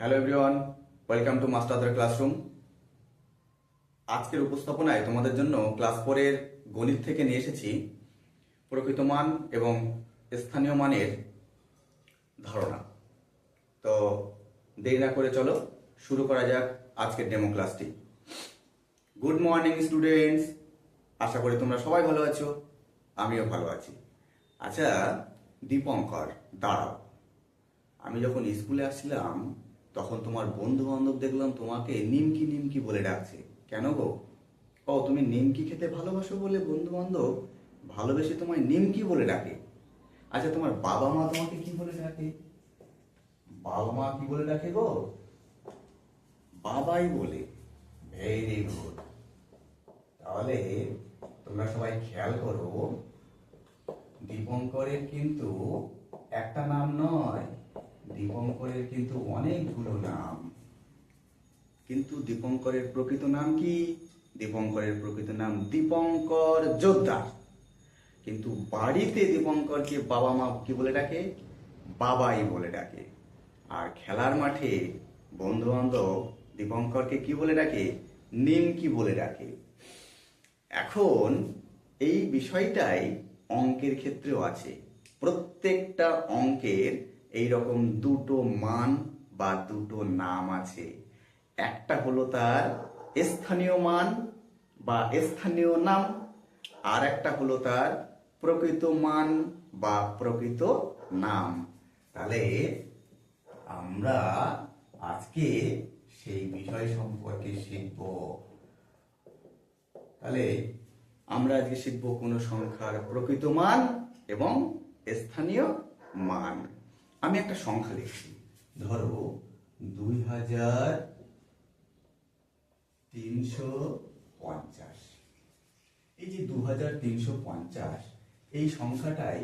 Hello everyone welcome to মাস্টারদের classroom আজকের উপস্থাপনায় তোমাদের জন্য ক্লাস ফোরের গণিত থেকে নিয়ে এসেছি প্রকৃত মান এবং স্থানীয় মানের ধারণা। তো দেরি না করে চলো, শুরু করা যাক আজকের ডেমো ক্লাসটি গুড মর্নিং স্টুডেন্টস আশা করি তোমরা সবাই ভালো আছো, আমিও ভালো আছি। আচ্ছা দীপঙ্কর, দাঁড়াও। আমি যখন স্কুলে আসছিলাম তখন তোমার বন্ধু বান্ধব দেখলাম তোমাকে নিমকি নিমকি বলে ডাকছে। কেন গো? ও, তুমি নিমকি খেতে ভালোবাসো বলে বন্ধু বান্ধব ভালোবেসে তোমায় নিমকি বলে ডাকে। আচ্ছা তোমার বাবা মা তোমাকে কি বলে ডাকে? বাবা মা কি বলে ডাকে গো? বাবাই বলে, ভেরি গুড। তাহলে তোমরা সবাই খেয়াল করো, দীপঙ্করের কিন্তু একটা নাম নয় দীপঙ্করের কিন্তু অনেকগুলো নাম। কিন্তু দীপঙ্করের প্রকৃত নাম কি? দীপঙ্করের প্রকৃত নাম দীপঙ্কর যোদ্ধার কিন্তু বাড়িতে দীপঙ্করকে বাবা মা কি বলে ডাকে? বাবাই বলে ডাকে। আর খেলার মাঠে বন্ধু বান্ধব দীপঙ্করকে কি বলে ডাকে? নিমকি বলে ডাকে। এখন এই বিষয়টাই অঙ্কের ক্ষেত্রেও আছে। প্রত্যেকটা অঙ্কের এই রকম দুটো মান বা দুটো নাম আছে। একটা হলো তার স্থানীয় মান বা স্থানীয় নাম, আর একটা হলো তার প্রকৃত মান বা প্রকৃত নাম। তাহলে আমরা আজকে সেই বিষয় সম্পর্কে শিখব। তাহলে আমরা আজকে শিখব কোন সংখ্যার প্রকৃত মান এবং স্থানীয় মান। আমি একটা সংখ্যা লিখছি। ধরো দুই হাজার তিনশো পঞ্চাশ। এই যে দু হাজার তিনশো পঞ্চাশ, এই সংখ্যাটাই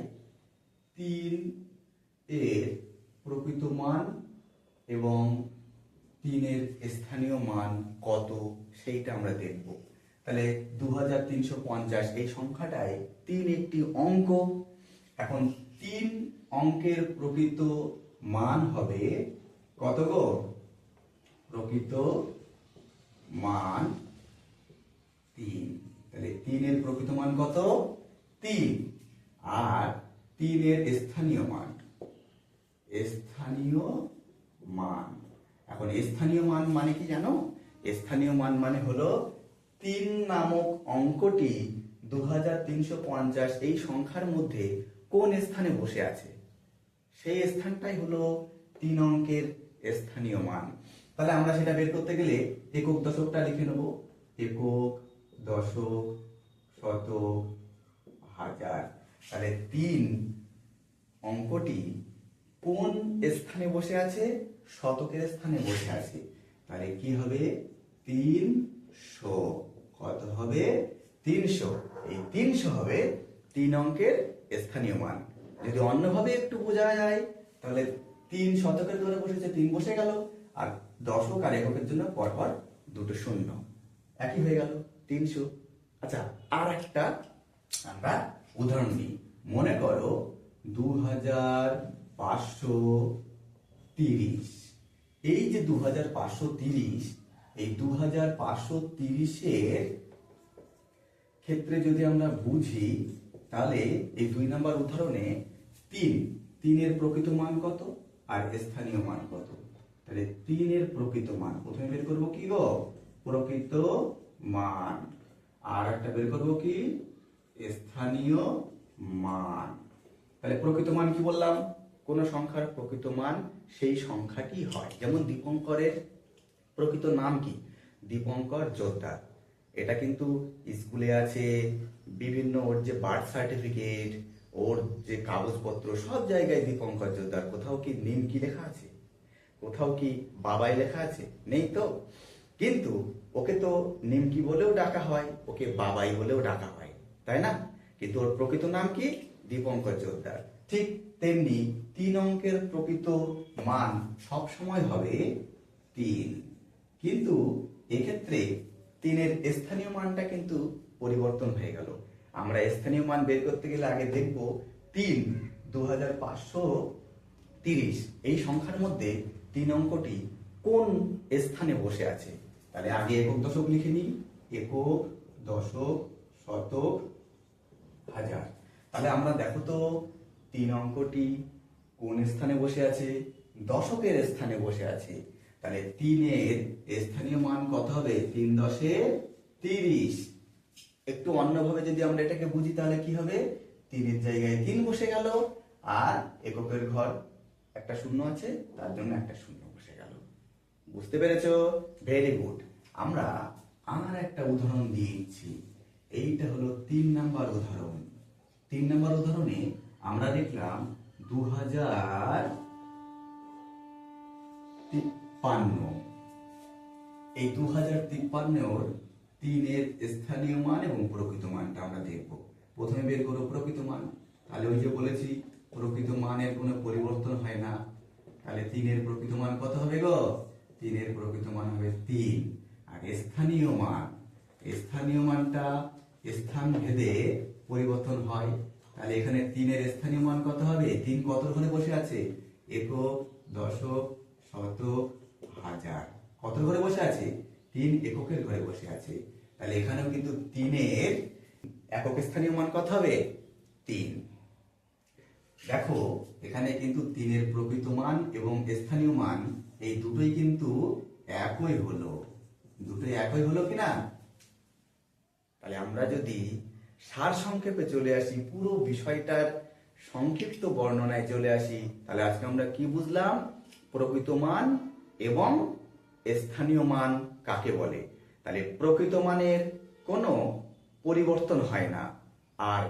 তিন এর প্রকৃত মান এবং তিনের স্থানীয় মান কত, সেইটা আমরা দেখব। তাহলে দু হাজার তিনশো পঞ্চাশ, এই সংখ্যাটায় তিন একটি অঙ্ক। এখন তিন অঙ্কের প্রকৃত মান হবে কত গো? প্রকৃত মান তিন। তাহলে তিনের প্রকৃত মান কত? তিন। আর তিনের স্থানীয় মান। স্থানীয় মান। এখন স্থানীয় মান মানে কি জানো? স্থানীয় মান মানে হলো তিন নামক অঙ্কটি দু এই সংখ্যার মধ্যে কোন স্থানে বসে আছে? সেই স্থানটাই হলো তিন অঙ্কের স্থানীয় মান। তাহলে আমরা সেটা বের করতে গেলে একক দশকটা লিখে নেব। একক দশক শতক হাজার। তাহলে তিন অঙ্কটি কোন স্থানে বসে আছে? শতকের স্থানে বসে আছে। তাহলে কি হবে? তিনশো। কত হবে? তিনশো। এই তিনশো হবে তিন অঙ্কের স্থানীয় মান। যদি অন্যভাবে একটু বোঝা যায়, তাহলে তিন শতকের ধরে বসেছে, তিন বসে গেল, আর দশক আর এককের জন্য পরপর দুটো শূন্য। একই হয়ে গেল, তিনশো। আচ্ছা আর একটা আমরা উদাহরণ নিই। মনে করো দু হাজার পাঁচশো তিরিশ। এই যে দু হাজার পাঁচশো তিরিশ, এই দু হাজার পাঁচশো তিরিশের ক্ষেত্রে যদি আমরা বুঝি তাহলে এই দুই নাম্বার উদাহরণে তিন, তিনের প্রকৃত মান কত আর স্থানীয় মান কত? তাহলে তিনের প্রকৃত মান প্রথমে বের করব কি গো? প্রকৃত মান। আর একটা বের করব কি? স্থানীয় মান। তাহলে প্রকৃত মান কি বললাম? কোন সংখ্যার প্রকৃত মান সেই সংখ্যাটি হয়। যেমন দীপঙ্করের প্রকৃত নাম কি? দীপঙ্কর যোদ্ধা। এটা কিন্তু স্কুলে আছে, বিভিন্ন ওর যে বার্থ সার্টিফিকেট ওর যে কাগজপত্র, সব জায়গায় দীপঙ্কর যোদ্ধার কোথাও কি নিম কি লেখা আছে? কোথাও কি বাবাই লেখা আছে? নেই তো? কিন্তু ওকে তো নিমকি বলেও ডাকা হয়, ওকে বাবাই বলেও ডাকা হয়, তাই না? কিন্তু ওর প্রকৃত নাম কি? দীপঙ্কর যোদ্ধার ঠিক তেমনি তিন অঙ্কের প্রকৃত মান সব সময় হবে তিন। কিন্তু এক্ষেত্রে তিনের স্থানীয় মানটা কিন্তু পরিবর্তন হয়ে গেল। আমরা স্থানীয় মান বের করতে গেলে আগে দেখব তিন দু তিরিশ। এই সংখ্যার মধ্যে তিন অঙ্কটি কোন স্থানে বসে আছে? তাহলে আগে একক দশক লিখে নিই। একক দশক শতক হাজার। তাহলে আমরা দেখো তো তিন অঙ্কটি কোন স্থানে বসে আছে? দশকের স্থানে বসে আছে। তাহলে তিনের স্থানীয় মান কত হবে? তিন দশে তিরিশ। একটু অন্যভাবে যদি আমরা এটাকে বুঝি, তাহলে কি হবে? তিনের জায়গায় তিন বসে গেল, আর এককের ঘর একটা শূন্য আছে, তার জন্য একটা শূন্য বসে গেল। বুঝতে পেরেছ? ভেরি গুড আমরা আর একটা উদাহরণ দিয়েছি। এইটা হলো তিন নাম্বার উদাহরণ। তিন নাম্বার উদাহরণে আমরা দেখলাম দু হাজার তিপ্পান্ন এই দু হাজার তিপ্পান্নর তিনের স্থানীয় মান এবং প্রকৃত মানটা আমরা দেখব। প্রথমে বের করো প্রকৃত মান। তাহলে ওই যে বলেছি, প্রকৃত মানের কোনো পরিবর্তন হয় না। তাহলে তিনের প্রকৃত মান কত হবে গো? তিনের প্রকৃত মান হবে তিন। আর স্থানীয় মান, স্থানীয় মানটা স্থান ভেদে পরিবর্তন হয়। তাহলে এখানে তিনের স্থানীয় মান কত হবে? তিন কত ঘরে বসে আছে? একক, দশক, শতক হাজার। কত ঘরে বসে আছে? তিন এককের ঘরে বসে আছে। তাহলে এখানেও কিন্তু তিনের একক স্থানীয় মান কত হবে? তিন। দেখো, এখানে কিন্তু তিনের প্রকৃত মান এবং স্থানীয় মান, এই দুটোই কিন্তু একই হলো। দুটোই একই হলো কিনা তাহলে আমরা যদি সার সংক্ষেপে চলে আসি, পুরো বিষয়টার সংক্ষিপ্ত বর্ণনায় চলে আসি, তাহলে আজকে আমরা কি বুঝলাম? প্রকৃত মান এবং স্থানীয় মান কাকে বলে? তাহলে প্রকৃত মানের কোনো পরিবর্তন হয় না। আর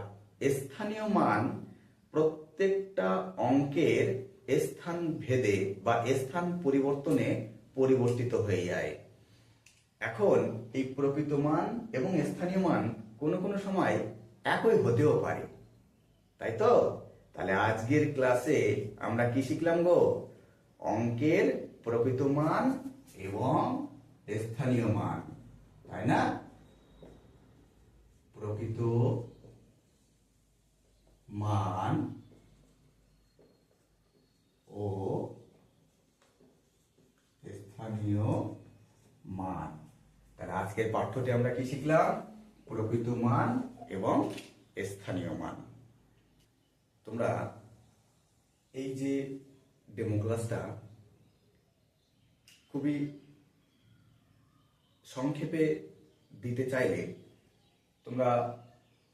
স্থানীয় মান প্রত্যেকটা অঙ্কের স্থান ভেদে বা স্থান পরিবর্তনে পরিবর্তিত হয়ে যায়। এখন এই প্রকৃত মান এবং স্থানীয় মান কোনো কোনো সময় একই হতেও পারে। তাই তো? তাহলে আজকের ক্লাসে আমরা কি শিখলাম গো? অঙ্কের প্রকৃত মান এবং স্থানীয় মান, তাই না? প্রকৃত মান ও স্থানীয় মান। তাহলে আজকের পাঠ্যটি আমরা কি শিখলাম? প্রকৃত মান এবং স্থানীয় মান। তোমরা এই যে ডেমো ক্লাসটা খুবই সংক্ষেপে দিতে চাইলে তোমরা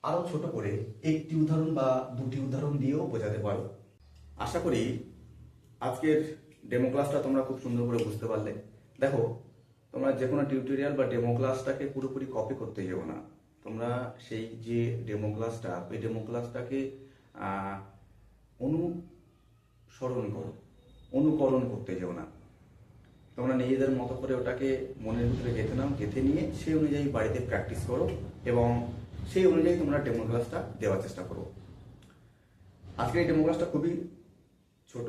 আরও ছোট করে একটি উদাহরণ বা দুটি উদাহরণ দিয়েও বোঝাতে পারো। আশা করি আজকের ডেমো ক্লাসটা তোমরা খুব সুন্দর করে বুঝতে পারলে। দেখো, তোমরা যে কোনো টিউটোরিয়াল বা ডেমো ক্লাসটাকে পুরোপুরি কপি করতে যেও না। তোমরা সেই যে ডেমো ক্লাসটা ওই ডেমো ক্লাসটাকে অনুসরণ করো। অনুকরণ করতে যেও না। তোমরা নিজেদের মতো করে ওটাকে মনের ভিতরে গেঁথে নাও, গেঁথে নিয়ে সেই অনুযায়ী বাড়িতে প্র্যাকটিস করো এবং সেই অনুযায়ী তোমরা ডেমো ক্লাসটা দেওয়ার চেষ্টা করো। আজকের এই ডেমো ক্লাসটা খুবই ছোট।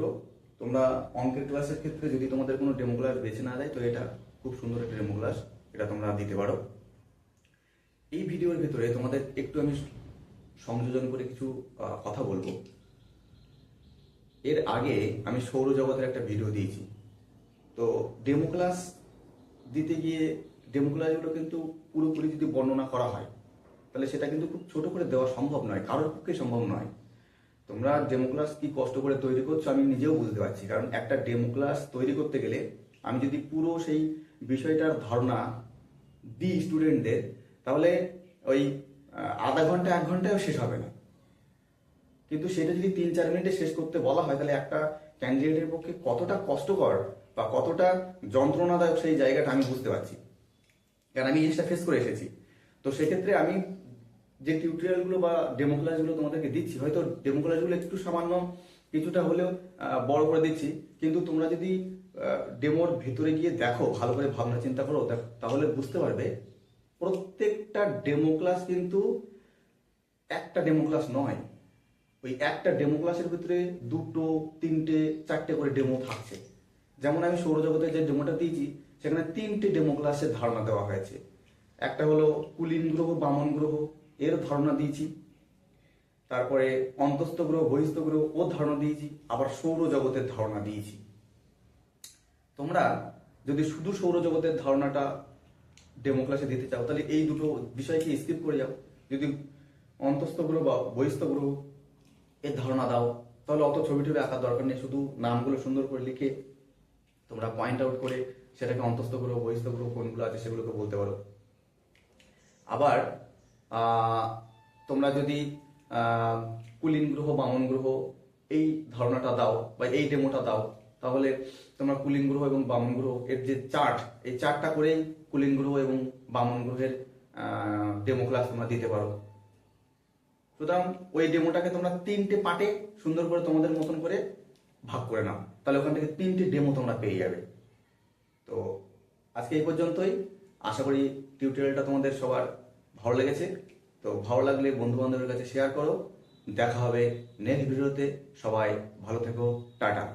তোমরা অঙ্কের ক্লাসের ক্ষেত্রে যদি তোমাদের কোনো ডেমো ক্লাস বেছে না দেয়, তো এটা খুব সুন্দর একটা ডেমো ক্লাস এটা তোমরা দিতে পারো। এই ভিডিওর ভিতরে তোমাদের একটু আমি সংযোজন করে কিছু কথা বলব। এর আগে আমি সৌরজগতের একটা ভিডিও দিয়েছি। তো ডেমো ক্লাস দিতে গিয়ে ডেমো ক্লাসগুলো কিন্তু পুরোপুরি যদি বর্ণনা করা হয়, তাহলে সেটা কিন্তু খুব ছোট করে দেওয়া সম্ভব নয়, কারোর পক্ষে সম্ভব নয়। তোমরা ডেমো ক্লাস কি কষ্ট করে তৈরি করছ আমি নিজেও বুঝতে পারছি, কারণ একটা ডেমো ক্লাস তৈরি করতে গেলে আমি যদি পুরো সেই বিষয়টার ধারণা দিই স্টুডেন্টদের তাহলে ওই আধা ঘণ্টা, এক ঘন্টায়ও শেষ হবে না। কিন্তু সেটা যদি তিন, চার মিনিটে শেষ করতে বলা হয়, তাহলে একটা ক্যান্ডিডেটের পক্ষে কতটা কষ্টকর বা কতটা যন্ত্রণাদায়ক সেই জায়গাটা আমি বুঝতে পারছি। কারণ আমি জিনিসটা ফেস করে এসেছি। তো সেক্ষেত্রে আমি যে টিউটোরিয়ালগুলো বা ডেমো ক্লাসগুলো তোমাদেরকে দিচ্ছি, হয়তো ডেমো ক্লাসগুলো একটু সামান্য কিছুটা হলেও বড় করে দিচ্ছি। কিন্তু তোমরা যদি ডেমোর ভেতরে গিয়ে দেখো, ভালো করে ভাবনা চিন্তা করো তাহলে বুঝতে পারবে, প্রত্যেকটা ডেমো ক্লাস কিন্তু একটা ডেমো ক্লাস নয়। ওই একটা ডেমো ক্লাসের ভিতরে দুটো, তিনটে, চারটে করে ডেমো থাকছে। যেমন আমি সৌরজগতের যে ডেমোটা দিয়েছি, সেখানে তিনটে ডেমো ক্লাসের ধারণা দেওয়া হয়েছে। একটা হলো কুলিন গ্রহ, বামন গ্রহ, এর ধারণা দিয়েছি। তারপরে অন্তস্থ গ্রহ, বহিস্থ গ্রহ ওর ধারণা দিয়েছি। আবার সৌরজগতের ধারণা দিয়েছি। তোমরা যদি শুধু সৌরজগতের ধারণাটা ডেমো ক্লাসে দিতে চাও, তাহলে এই দুটো বিষয়কে স্কিপ করে যাও। যদি অন্তস্থ গ্রহ বা বহিস্থ গ্রহ এর ধারণা দাও। তাহলে অত ছবি টবি আঁকার দরকার নেই, শুধু নামগুলো সুন্দর করে লিখে তোমরা পয়েন্ট আউট করে সেটাকে অন্তস্থ গ্রহ বহিস্থ গ্রহ কোনগুলো আছে সেগুলোকে বলতে পারো। আবার তোমরা যদি কুলিন গ্রহ, বামন গ্রহ, এই ধারণাটা দাও বা এই ডেমোটা দাও, তাহলে তোমরা কুলিন গ্রহ এবং বামন গ্রহ এর যে চার্ট এই চার্টটা করেই কুলিন গ্রহ এবং বামন গ্রহের ডেমো ক্লাস তোমরা দিতে পারো। সুতরাং ওই ডেমোটাকে তোমরা তিনটে পার্টে সুন্দর করে তোমাদের মতন করে ভাগ করে নাও। তাহলে ওখান থেকে তিনটে ডেমো তোমরা পেয়ে যাবে। তো আজকে এই পর্যন্তই। আশা করি টিউটোরিয়ালটা তোমাদের সবার ভালো লেগেছে। তো ভালো লাগলে বন্ধু বান্ধবের কাছে শেয়ার করো। দেখা হবে নেক্সট ভিডিওতে। সবাই ভালো থেকো। টাটা।